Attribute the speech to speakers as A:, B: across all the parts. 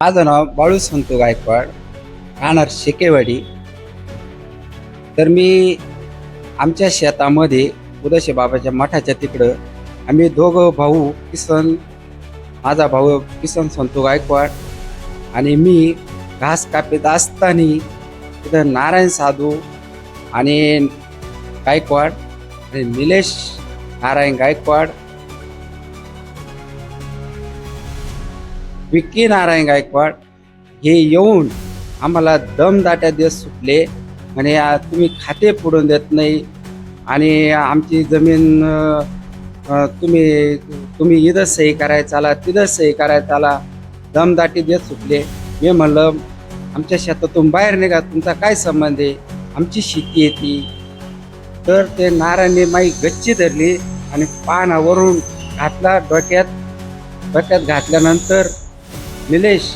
A: माझं नाव बाळू संतो गायकवाड राहणार शेकेवाडी. तर मी आमच्या शेतामध्ये उदशे बाबाच्या मठाच्या तिकडं आम्ही दोघं भाऊ किसन माझा भाऊ किसन संतो गायकवाड आणि मी घास कापीत असताना तिथं नारायण साधू आणि गायकवाड आणि निलेश नारायण गायकवाड विक्की नारायण गायकवाड हे येऊन आम्हाला दमदाट्या देत सुटले म्हणे तुम्ही खाते पुढून देत नाही आणि आमची जमीन तुम्ही तुम्ही इथं सही करायचा आला तिथं सही करायला आला दमदाटी देत सुटले. मी म्हणलं आमच्या शेतातून बाहेर निघा तुमचा काय संबंध आहे? आमची शेती येते तर ते नारायणने माई गच्ची धरली आणि पानावरून घातला डोक्यात. डोक्यात घातल्यानंतर निलेश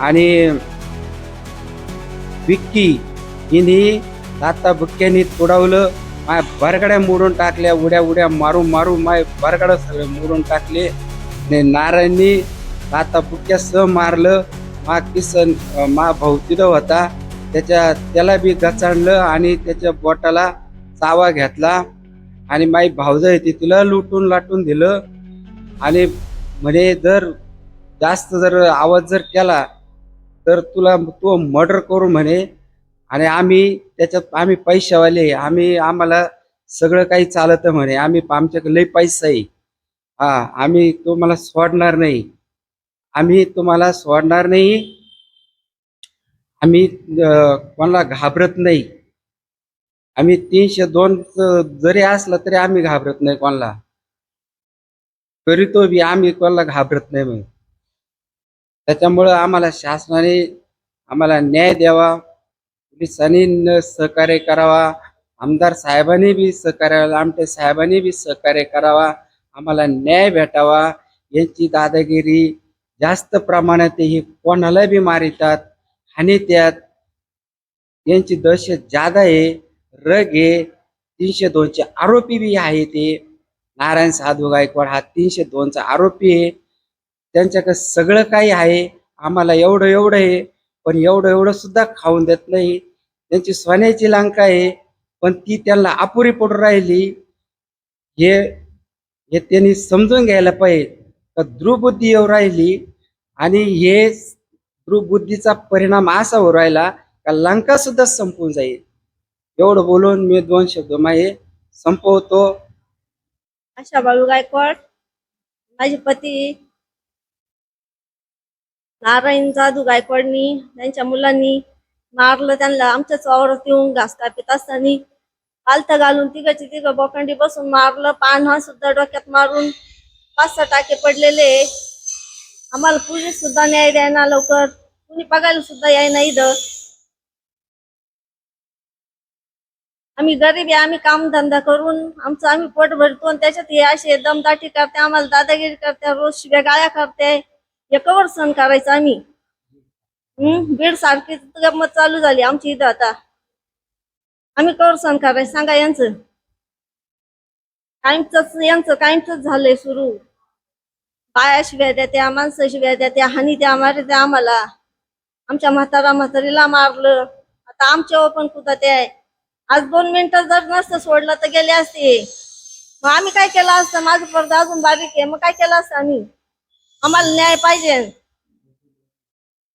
A: आणि विक्की हिने दाता बुक्क्यानी तुडवलं. माय बरगड्या मोडून टाकल्या उड्या उड्या मारून मारून माय बरगडा सगळे मोडून टाकले. आणि नारायणनी दाता बुक्क्या स मारलं. मा किसन मा भाऊ होता. त्याच्या त्याला बी गचाणलं आणि त्याच्या बोटाला चावा घेतला. आणि माई भाऊज येते तिला लुटून लाटून दिलं. आणि म्हणे जर जास्त जर आवाज जर केला तर तुला तो मर्डर करू म्हणे. आणि आम्ही त्याच्यात आम्ही पैशावाले आम्ही आम्हाला सगळं काही चालतं म्हणे. आम्ही आमच्याकडे लई पैसा आहे. हा आम्ही तुम्हाला सोडणार नाही. आम्ही तुम्हाला सोडणार नाही. आम्ही कोणाला घाबरत नाही. आम्ही तीनशे दोन जरी असलं तरी आम्ही घाबरत नाही कोणाला. तरी तो बी आम्ही कोणाला घाबरत नाही मग त्याच्यामुळं आम्हाला शासनाने आम्हाला न्याय द्यावा पोलिसांनी सहकार्य करावा आमदार साहेबांनी बी सहकार्य आमटे साहेबांनी बी सहकार्य करावा आम्हाला न्याय भेटावा यांची दादागिरी जास्त प्रमाणात ही कोणाला बी मारितात हानित्यात यांची दहशत जादा आहे रग आहे तीनशे दोनचे आरोपी बी आहे ते नारायण साधू गायकवाड हा तीनशे दोनचा आरोपी आहे. त्यांच्याकडे सगळं काही आहे. आम्हाला एवढं एवढं आहे. पण एवढं एवढं सुद्धा खाऊन देत नाही. त्यांची सोन्याची लांका आहे. पण ती त्यांना अपुरी पडून राहिली. हे हे त्यांनी समजून घ्यायला पाहिजे. तर द्रुबुद्धी येऊ राहिली. आणि हे द्रुबुद्धीचा परिणाम असा होऊ राहिला का लंका सुद्धा संपून जाईल. एवढं बोलून मी दोन शब्द माये संपवतो.
B: आशा बाळू गायकवाड माझे पती नारायण जाधू गायकवाडनी त्यांच्या मुलांनी मारलं त्यांना आमच्याच वावरात येऊन घासता कापीत असताना पालथं घालून तिघाची तिघ बोकंडी बसून मारलं पान हा सुद्धा डोक्यात मारून पाच सहा टाके पडलेले. आम्हाला पोलीस सुद्धा न्याय द्यायना लवकर कुणी बघायला सुद्धा यायना इथं. आम्ही गरीब आहे आम्ही कामधंदा करून आमचं आम्ही पोट भरतो आणि त्याच्यात हे असे दमदाटी करते आम्हाला दादागिरी करते रोज शिव्या गाळ्या करते. हे कवर सण करायचं आम्ही. हम्म? बीड सारखी गंमत चालू झाली आमची इथं आता. आम्ही कवर सण करायचं? सांगा यांचं. कायमच यांचं कायमच झालंय सुरू. बाया शिव्या द्या त्या माणसं शिव्या द्या त्या हानी द्या मारे द्या आम्हाला. आमच्या म्हातारा म्हातारीला मारलं. आता आमच्यावर पण कुठं ते आहे. आज दोन मिनिटं जर नसतं सोडलं तर गेले असते. मग आम्ही काय केलं असतं? माझं पडदा अजून बारीक आहे. मग काय केलं असतं आम्ही? आम्हाला न्याय पाहिजे.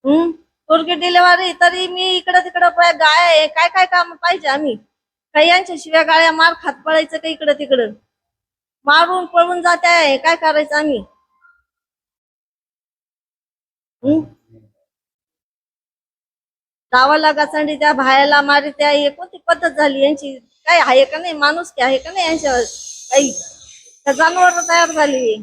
B: हम्म? पोरगी डिलेवरी तरी मी इकडं तिकडं गाय आहे. काय काय काम पाहिजे आम्ही? काही यांच्या शिव्या गाळ्या मार खात पळायचं का इकडं तिकडं? मारून पळून जाते आहे. काय करायचं आम्ही? हम्म? गावाला गाचांडी त्या भायाला मारी त्या. हे कोणती पद्धत झाली यांची? काय आहे का नाही? माणूस की आहे का नाही यांच्यावर? काही? त्या जनावर तयार झाली.